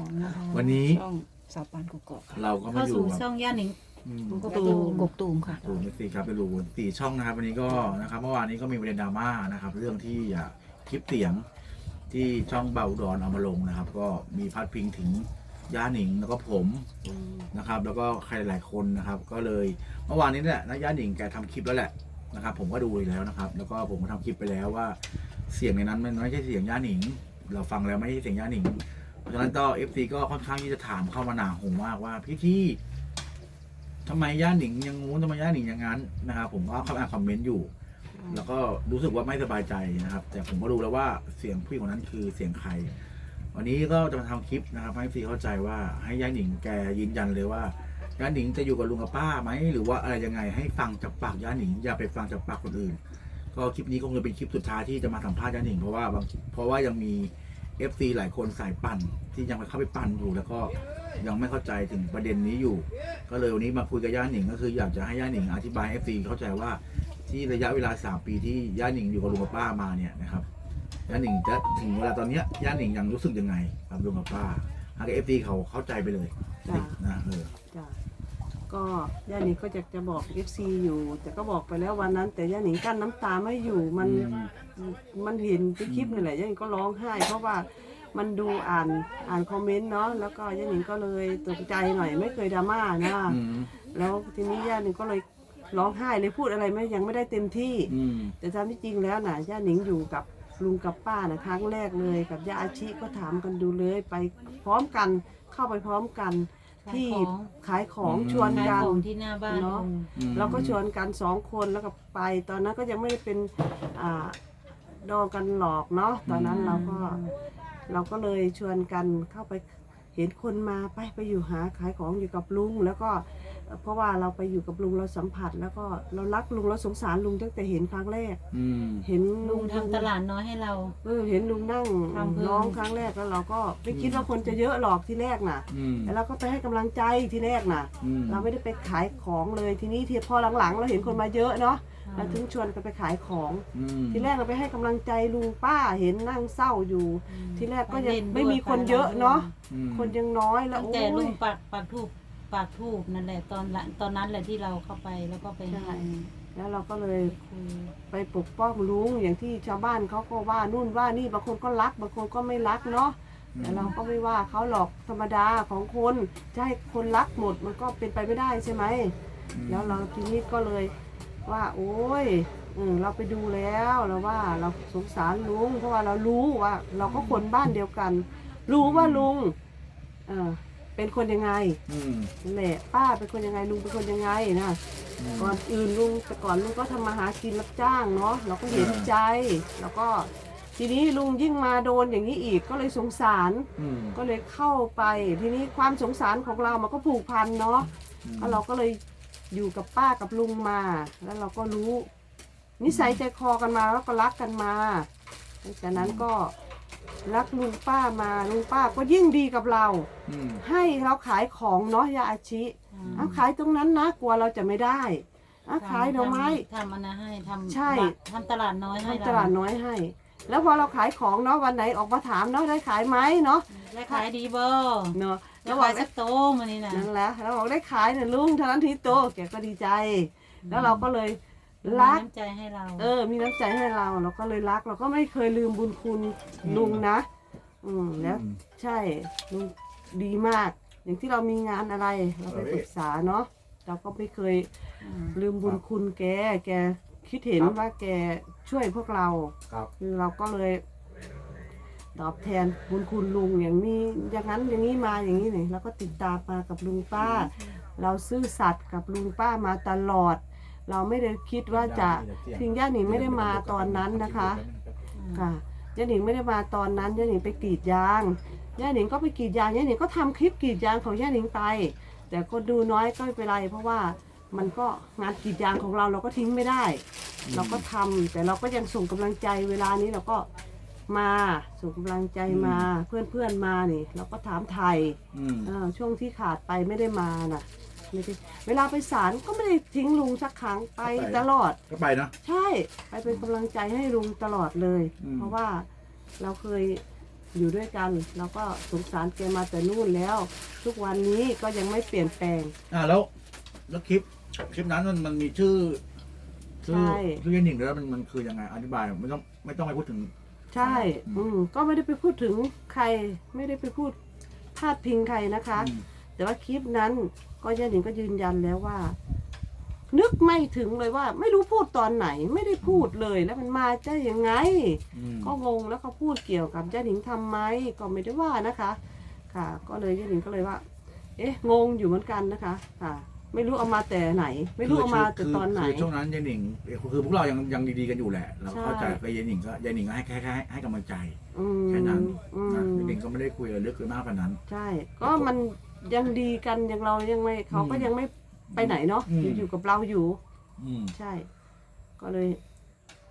องนะคะวันนี้ ช่องสาวปานกกอกค่ะเราก็มาเข้าอยู่สู่กับช่องย่าหนิง อืม กกตูม กกตูมค่ะถูกสี่ครับเป็นรูสี่ช่องนะครับวันนี้ก็นะครับเมื่อวานนี้ก็มีประเด็นดราม่านะครับ เรื่องที่อะคลิปเสียงที่ช่องเบาอุดอนเอามาลงนะครับ ก็มีพัดพิงถึงย่าหนิงแล้วก็ผมนะครับ แล้วก็ใครหลายคนนะครับ ก็เลยเมื่อวานนี้เนี่ยนะย่าหนิงแกทำคลิปแล้วแหละนะครับ ผมก็ดูไปแล้วนะครับ แล้วก็ผมก็ทำคลิปไปแล้วว่า เสียงในนั้นมันไม่ใช่เสียงย่าหนิง เราฟังแล้วไม่ใช่เสียงย่าหนิง เพราะฉะนั้นก็เอฟซีก็ค่อนข้างที่จะถามเข้ามาหนาหูมากว่าพี่ที่ทำไมย่าหนิงอยังงู้นทำไมย่าหนิงอย่างนั้นนะครับผมก็เข้าไปอ่านคอมเมนต์อยู่ แล้วก็รู้สึกว่าไม่สบายใจนะครับ แต่ผมก็รู้แล้วว่าเสียงผู้หญิงคนนั้นคือเสียงใคร วันนี้ก็จะมาทำคลิปนะครับให้ซีเข้าใจว่าให้ย่าหนิงแกยืนยันเลยว่าย่าหนิงจะอยู่กับลุงกับป้าไหมหรือว่าอะไรยังไงให้ฟังจากปากย่าหนิงอย่าไปฟังจากปากคนอื่น ก็คลิปนี้คงจะเป็นคลิปสุดท้ายที่จะมาสัมภาษณ์ย่าหนิงเพราะว่าบางเพราะว่ายังมี FC หลายคนสายปั่นที่ยังไปเข้าไปปั่นอยู่แล้วก็ยังไม่เข้าใจถึงประเด็นนี้อยู่ ก็เลยวันนี้มาคุยกับย่าหนิงก็คืออยากจะให้ย่าหนิงอธิบายให้ FC เข้าใจว่าที่ระยะเวลา 3 ปีที่ย่าหนิงอยู่กับลุงกับป้ามาเนี่ยนะครับย่าหนิงจะถึงเวลาตอนเนี้ยย่าหนิงยังรู้สึกยังไงกับลุงกับป้าให้เอฟซีเขาเข้าใจไปเลยจ้ะ นะเออจ้ะ ก็ย่าหนิงก็จะจะบอก FC อยู่ แต่ก็บอกไปแล้ววันนั้น แต่ย่าหนิงกั้นน้ำตาไม่อยู่มันอืมมันเห็นที่คลิปนี่แหละย่าหนิงก็ร้องไห้ เพราะว่ามันดูอ่านอ่านคอมเมนต์เนาะแล้วก็ย่าหนิงก็เลยตกใจหน่อยไม่เคยดราม่านะอืมแล้วทีนี้ย่าหนิงก็เลยร้องไห้เลยพูดอะไรไม่ยังไม่ได้เต็มที่อืมแต่ตามที่จริงแล้วนะย่าหนิงอยู่กับลุงกับป้านะครั้งแรกเลย กับย่าอาชิก็ถามกันดูเลยไปพร้อมกันเข้าไปพร้อมกัน ที่ขายของชวนขายกัขนองที่หน้าบ้านเนอะลุงอืม เราก็ชวนกันสองคนแล้วก็ไป ตอนนั้นก็ยังไม่ได้เป็นอ่าดองกันหลอกเนาะตอนนั้นเราก็เราก็เลยชวนกันเข้าไปเห็นคนมาไปไปอยู่หาขายของอยู่กับลุง แล้วก็ เอ่อเพราะว่าเราไปอยู่กับลุงเราสัมผัส แล้วก็เรารักลุงเราสงสารลุงตั้งแต่เห็นครั้งแรก อืม เห็นลุงทำตลาดน้อยให้เรา เออเห็นลุงนั่งทำเพิ่ม ร้องครั้งแรกแล้วเราก็ไม่คิดว่าคนจะเยอะหรอกที่แรกน่ะอืมแต่เราก็ไปให้กำลังใจที่แรกน่ะ อืม เราไม่ได้ไปขายของเลยทีนี้ที่พอหลังๆ เราเห็นคนมาเยอะเนาะเราถึงชวนกันไปขายของ อืม ทีแรกเราไปให้กำลังใจลุงป้าเห็นนั่งเศร้าอยู่ ทีแรกก็ยังปเล่นด้วยไม่มีคนเยอะเนาะอืม คนยังน้อยแล้วตั้งโอ้แต่ลุยงปักปักทูบ ปักทูบนั่นแหละตอนละตอนนั้นแหละที่เราเข้าไปแล้วก็ไปใช่ให้แล้วเราก็เลยคุยไปปกป้องลุงอย่างที่ชาวบ้านเขาก็ว่านู่นว่านี่บางคนก็รักบางคนก็ไม่รักเนาะแต่เราก็ไม่ว่าเขาหรอกธรรมดาของคนจะให้คนรักหมดมันก็เป็นไปไม่ได้ใช่ไหม แล้วเราทีนี้ก็เลยว่า โอ้ยเออเราไปดูแล้วเราว่าเราสงสารลุงเพราะว่าเรารู้ว่า เราก็คนบ้านเดียวกัน รู้ว่าลุงเออ เป็นคนยังไงอืม นั่นแหละป้าเป็นคนยังไงลุงเป็นคนยังไงนะก่อนอื่นลุงแต่ก่อนลุงก็ทำมาหากินรับจ้างเนาะเราก็เห็นใจ แล้วก็ ทีนี้ลุงยิ่งมาโดนอย่างนี้อีกก็เลยสงสาร อืม ก็เลยเข้าไป ทีนี้ความสงสารของเรามันก็ผูกพันเนาะก็เราก็เลยอยู่กับป้ากับลุงมา แล้วเราก็รู้ นิสัยใจคอกันมาแล้วก็รักกันมาจากนั้นก็ รักลุงป้ามาลุงป้าก็ยิ่งดีกับเรา อืม ให้เราขายของเนาะยาอาชิเอาขายตรงนั้นนะกลัวเราจะไม่ได้เอาขายดอกไม้ ทำอันนั้นให้ทำใช่ ทำตลาดน้อยให้ทำตลาดน้อยให้ แล้วพอเราขายของเนาะวันไหนออกมาถามเนาะได้ขายไหมเนาะได้ขายดีบ่เนาะแล้แล้ววบบออกกสักโตมานี่นะนั่นแหละเราบอกได้ขายเนี่ยลุงเท่านั้นทีโตแกก็ดีใจ แล้วเราก็เลย รักมีน้ำใจให้เรา เออ มีน้ำใจให้เรา เราก็เลยรัก เราก็ไม่เคยลืมบุญคุณลุงนะ อืม แล้ว ใช่ลุงดีมาก อย่างที่เรามีงานอะไร เราไปปรึกษาเนาะ เราก็ไม่เคยลืมบุญคุณแก แกคิดเห็นว่าแกช่วยพวกเรา ครับคือเราก็เลย ตอบแทนบุญคุณลุงอย่างนี้ อย่างนั้นอย่างนี้มาอย่างนี้เนี่ยเราก็ติดตามมากับลุงป้า เราซื่อสัตย์กับลุงป้ามาตลอด เราไม่ได้คิดว่าจะถึงย่าหนิงไม่ได้มาตอนนั้นนะคะค่ะย่าหนิงไม่ได้มาตอนนั้นย่าหนิงไปกรีดยางย่าหนิงก็ไปกรีดยางย่าหนิงก็ทำคลิปกรีดยางของย่าหนิงไป แต่ก็ดูน้อยก็ไม่เป็นไร เพราะว่ามันก็งานกรีดยางของเราเราก็ทิ้งไม่ได้ เราก็ทำแต่เราก็ยังส่งกำลังใจเวลานี้เราก็มาส่งกำลังใจมาเพื่อนเพื่อนๆมานี่ เราก็ถามไทยอืมเออช่วงที่ขาดไปไม่ได้มาน่ะ ไม่ได้เวลาไปศาลก็ไม่ได้ทิ้งลุงสักครั้งไปตลอด ก็ไปนะใช่ ไปเป็นกำลังใจให้ลุงตลอดเลย อืม เพราะว่าเราเคยอยู่ด้วยกัน เราก็สงสารแกมาแต่นู่นแล้ว ทุกวันนี้ก็ยังไม่เปลี่ยนแปลง อ่าแล้ว แล้วคลิป คลิปนั้นมันมันมีชื่อ ชื่อใช่ ชื่อยันหนิงแล้วมันมันคือยังไงอธิบายไม่ต้องไม่ต้องไปพูดถึง ใช่อืมก็ไม่ได้ไปพูดถึงใคร ไม่ได้ไปพูดพาดพิงใครนะคะ อืมแต่ว่าคลิปนั้น ก็ย่าหนิงก็ยืนยันแล้วว่า นึกไม่ถึงเลยว่า ไม่รู้พูดตอนไหน ไม่ได้พูดเลยแล้วมันมาได้ยังไง อืมก็งงแล้วเขาพูดเกี่ยวกับย่าหนิงทำไหมก็ไม่ได้ว่านะคะ ค่ะ ก็เลยย่าหนิงก็เลยว่า เอ๊ะงงอยู่เหมือนกันนะคะค่ะ ไม่รู้เอามาแต่ไหน ไม่รู้เอามาแต่ตอนไหน คือช่วงนั้นยันหนิงคือพวกเรายังยังดีๆกันอยู่แหละ เราก็เข้าใจใช่ไปยันหนิงก็ยันหนิงก็ให้แค่แค่ให้ให้กำลังใจ อืมแค่นั้น อืนะมยันหนิงก็ไม่ได้คุยอะไรลึกคือมากกว่านั้น ใช่ ก็มัน ยังดีกันยังเรายังไม่เขาก็อืมยังไม่ไปไหนเนาะอืมอยู่อยู่กับเราอยู่ อืมใช่ ก็เลย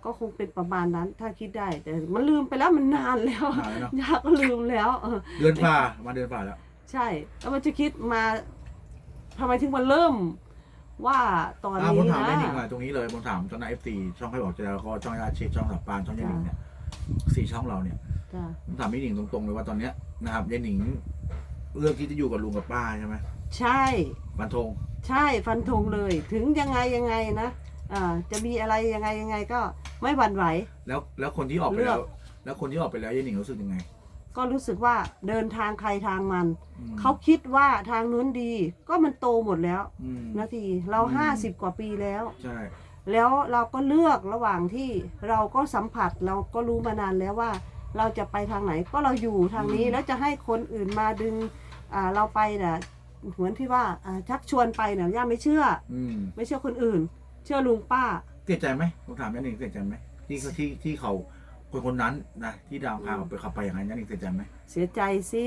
ก็คงเป็นประมาณนั้น ถ้าคิดได้ แต่มันลืมไปแล้วมันนานแล้วนานแล้วเนอะยาก็ลืมแล้วเออเดือนฝ่ามาเดือนฝ่าแล้ว ใช่ แล้วมันจะคิดมาทำไมถึงมันเริ่ม ว่าตอนอ่านี้ผมถามนะยันหนิงหน่อยตรงนี้เลยผมถามตอนนั้นเอฟซีช่องให้บอกจะแล้วก็ช่องอาชีพช่องสับปานช่องยันหนิงเนี่ยสี่ช่องเราเนี่ยจ้ะผมถามยันหนิงตรงๆเลยว่าตอนเนี้ยนะครับยันหนิง เลือกที่จะอยู่กับลุงกับป้าใช่ไหมใช่ บันทงใช่ฟันธงเลย ถึงยังไงยังไงนะอ่าจะมีอะไรยังไงยังไงก็ไม่หวั่นไหว แล้วแล้วคนที่ออกไปเลืแล้อก ว แล้วคนที่ออกไปแล้วยันหนิงรู้สึกยังไง ก็รู้สึกว่าเดินทางใครทางมัน อืม เขาคิดว่าทางนู้นดี ก็มันโตหมดแล้วอืม นาทีเราอืม ห้าสิบกว่าปีแล้ว ใช่ แล้วเราก็เลือกระหว่างที่เราก็สัมผัสเราก็รู้มานานแล้วว่า เราจะไปทางไหนก็เราอยู่ทางนี้แล้วจะให้คนอื่นมาดึงอ่าเราไปน่ะเหมือนที่ว่าอ่าชักชวนไปเนี่ยย่าไม่เชื่อ อืมไม่เชื่อคนอื่น เชื่อลุงป้า เสียใจไหมผมถามยันหนิงเสียใจไหมที่เขาที่ที่เขาคนคนนั้นนะที่ดาวพาออกไปขับไปอย่างนั้นยันหนิงเสียใจไหม เสียใจสิ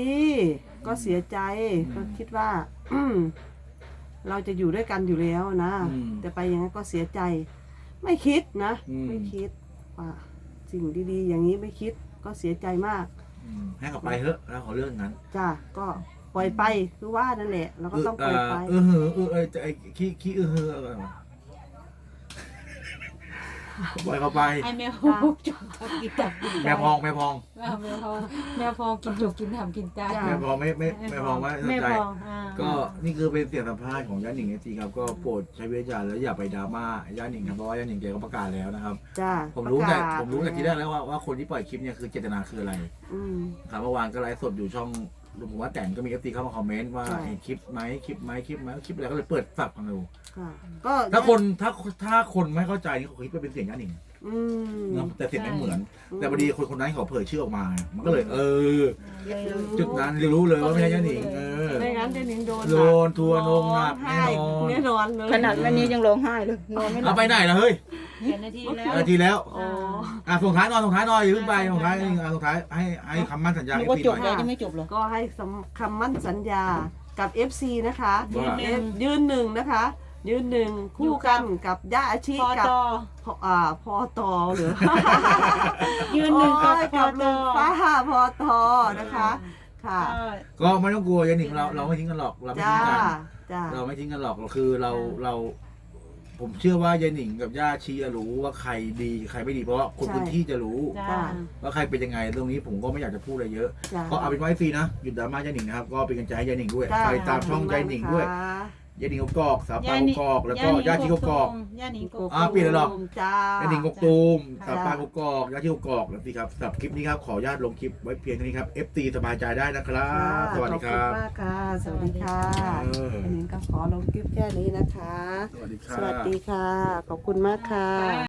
ก็เสียใจอืมก็คิดว่าอืมเราจะอยู่ด้วยกันอยู่แล้วนะอืมแต่ไปอย่างนั้นก็เสียใจ ไม่คิดนะ อืม ไม่คิดว่าสิ่งดีๆ อย่างนี้ไม่คิด ก็เสียใจมากอืมให้เขาไปเถอะแล้วเขาเรื่องนั้นจ้ะก็ปล่อยไปคือว่านั่นแหละเราก็ต้องปล่อยไป เออเออเออเออไอ้ขี้ขี้เออเอออะไรวะ ปล่อยเขาไป ไอแมวจบกินตับกินใจแม่พองแม่พอง แมวพองแมวพองกินจุกกินทำกินใจจ้ะ แม่พองไม่ไม่แม่พองไม่สนแม่ใจ พองอ่าก็นี่คือเป็นเสียงสัมภาษณ์ของย่าหนิงจริงๆครับก็โปรดใช้วิจารณ์แล้วอย่าไปดราม่าย่าหนิงครับเพราะว่าย่าหนิงแกก็ประกาศแล้วนะครับ จ้ะผมรู้แต่ประกาศผมรู้แต่ที่แรกแล้วว่าว่าคนที่ปล่อยคลิปเนี่ยคือเจตนาคืออะไรอืมครับเมื่อวานก็ไลฟ์สดอยู่ช่อง ผมว่าแต่นก็มีเอฟซีเข้ามาคอมเมนต์ว่าใช่ เห็นคลิปไหมคลิปไหมคลิปไหมคลิปอะไรก็เลยเปิดฝักฟังดูค่ะก็ถ้าคนถ้าถ้าคนไม่เข้าใจนี่เขาคิดว่าเป็นเสียงย่าหนิงอืมเนอะแต่เสียงไม่เหมือนอืมแต่พอดีคนคนนั้นเขาเผยชื่อออกมาไงมันก็เลย เออเลยรู้จุดนั้นรู้เลยว่าไม่ใช่ย่าหนิงเออ ไม่งั้นเจะนิงโดนโดนทัวร์ลงหนักร้อไห้แน่นอน แน่นอนเลยขนาดวันนี้ยังร้องไห้เลยนอนไม่หลัเอาบไปไหนล่ะเฮ้ยเห็นนาทีแล้ว นาทีแล้วอ๋ออะส่งท้ายหน่อยส่งท้ายหน่อยอย่าเพิ่งไปส่งท้ายอะส่งท้ายให้ให้คำมั่นสัญญานึกให้ว่าพี่จหบน่อยแล้วยังไม่จบเหรอ ก็ให้สำคำมั่นสัญญากับ FC นะคะ ว่าเอ่อยืนหนึ่งนะคะ ยืนหนึ่งคู่กันกับย่าอาชีพอกับต่อ พออ่าพอตอหรือยืนหนึ่งกับโอ้ยพอกับต่ลุองป้าพอตอนะคะ ค่ะ ก็ไม่ต้องกลัวยันหนิงเราเราไม่ทิ้งกันหรอกเราไม่จ้าทิ้งกันจ้า เราไม่ทิ้งกันหรอกคือเราเรา ผมเชื่อว่ายายหนิงกับย่าชีจะรู้ว่าใครดีใครไม่ดีเพราะว่าคนใช่ พื้นที่จะรู้ จ้า ว่าใครเป็นยังไงตรงนี้ผมก็ไม่อยากจะพูดอะไรเยอะ จ้าก็เอาเป็นว่าไอซีนะหยุดดราม่ายายหนิงนะครับก็เป็นกำลังใจให้ยายหนิงด้วยจ้าไปตามช่องยายหนิงด้วยค่ะ ยายหนิงกกอกสาวปานกกอกแล้วก็ย่าชีกกอก ย่าหนิงกกอ่าเปลี่ยนเลยเหรอ จ้า ยายหนิงกกตูมจ้าสาวปานกกอกย่าชีกกอกแล้วสิครับสำหรับคลิปนี้ครับขออนุญาตลงคลิปไว้เพียงเท่านี้ครับ FT สบายใจได้นะครับ สวัสดีครับขอบคุณมากค่ะ สวัสดีค่ะเอออันนี้ก็ขอลงคลิปแค่นี้นะคะ สวัสดีครัสวัสบดีค่ะ ขอบคุณมากค่ะ